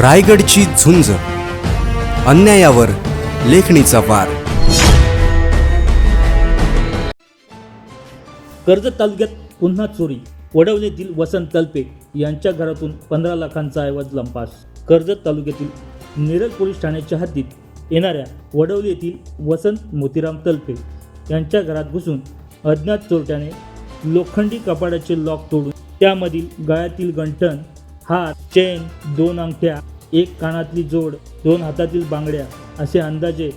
रायगडची झुंज. अन्यायावर लेखणीचा वार. कर्जत तालुक्यात पुन्हा चोरी. वडवणीतील वसंत तलपे यांच्या घरातून पंधरा लाखांचा ऐवज लंपास. कर्जत तालुक्यातील नेरल पोलीस ठाण्याच्या हद्दीत येणाऱ्या वडवली येथील वसंत मोतीराम तलपे यांच्या घरात घुसून अज्ञात चोरट्याने लोखंडी कपाडाचे लॉक तोडून त्यामधील गळ्यातील गंठण हात चेन दोन अंगठ्या एक कानातली जोड दोन हातातील बांगड्या असे अंदाजे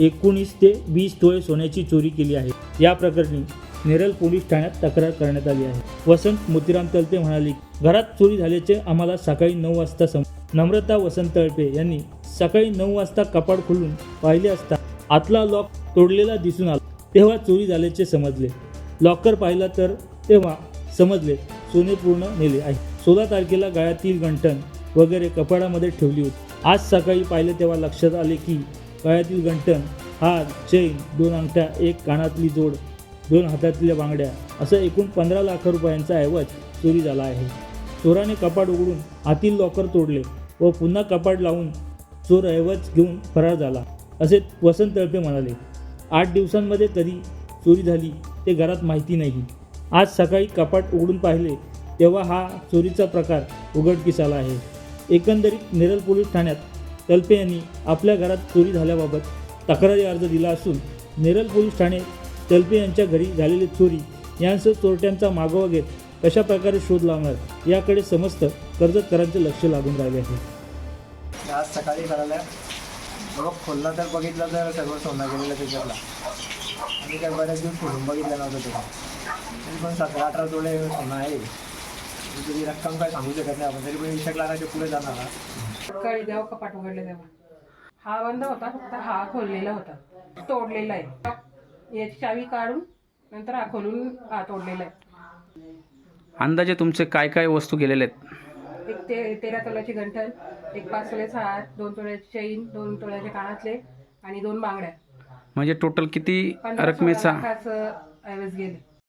एकोणीस ते वीस तोळे सोन्याची चोरी केली आहे. या प्रकरणी नेरल पोलीस ठाण्यात तक्रार करण्यात आली आहे. वसंत मोतीराम तळपे म्हणाले घरात चोरी झाल्याचे आम्हाला सकाळी नऊ वाजता सम नम्रता वसंत तळपे यांनी सकाळी नऊ वाजता कपाट खोलून पाहिले असता आतला लॉक तोडलेला दिसून आला. तेव्हा चोरी झाल्याचे समजले. लॉकर पाहिला तर तेव्हा समजले सोने पूर्ण नेले आहे. सोळा तारखेला गळ्यातील गंठण वगैरे कपाडामध्ये ठेवली होती. आज सकाळी पाहिले तेव्हा लक्षात आले की गळ्यातील गंठण हार चैन दोन अंगठ्या एक कानातली जोड दोन हातातल्या बांगड्या असं एकूण पंधरा लाख रुपयांचा ऐवज चोरी झाला आहे. चोराने कपाट उघडून आतील लॉकर तोडले व पुन्हा कपाट लावून चोर ऐवज घेऊन फरार झाला असे वसंत तळपे म्हणाले. आठ दिवसांमध्ये कधी चोरी झाली ते घरात माहिती नाही. आज सकाळी कपाट उघडून पाहिले तेव्हा हा चोरीचा प्रकार उघडकीस आला आहे. एकंदरीत नेरल पोलीस ठाण्यात तल्पे यांनी आपल्या घरात चोरी झाल्याबाबत तक्रारी अर्ज दिला असून नेरल पोलीस ठाणे तल्पे यांच्या घरी झालेली चोरी यांसह चोरट्यांचा मागोवा घेत कशा प्रकारे शोध लावणार याकडे समस्त कर्जतकरांचे लक्ष लागून राहिले आहे. आज सकाळी करायला बघा खोलला तर बघितलं तर सर्व सोनं गेलेलं त्याच्यातला. आणि काय बऱ्याच दिवस खोलून बघितलं नव्हतं त्याला. तरी पण सतरा अठरा जोडे सोनं आहे. त्याची रक्कम काय सांगू शकत नाही आपण. तरी पण वीस एक लाखाच्या पुढे जाणार हा. सकाळी जेव्हा कपाट उघडले तेव्हा हा बंद होता फक्त हा खोललेला होता. तोडलेला आहे. याची चावी काढून नंतर हा खोलून हा तोडलेला आहे. अंदाजे तुमचे काय काय वस्तू गेलेले आहेत? एक ते तेरा तोळ्याची गंठण एक पाच तोळ्याचा हात दोन तोळ्याची चैन दोन तोळ्याचे कानातले आणि दोन बांगड्या. म्हणजे टोटल किती पंधरा सोळा रकमेचा? लाखाचं ऐवज गेले.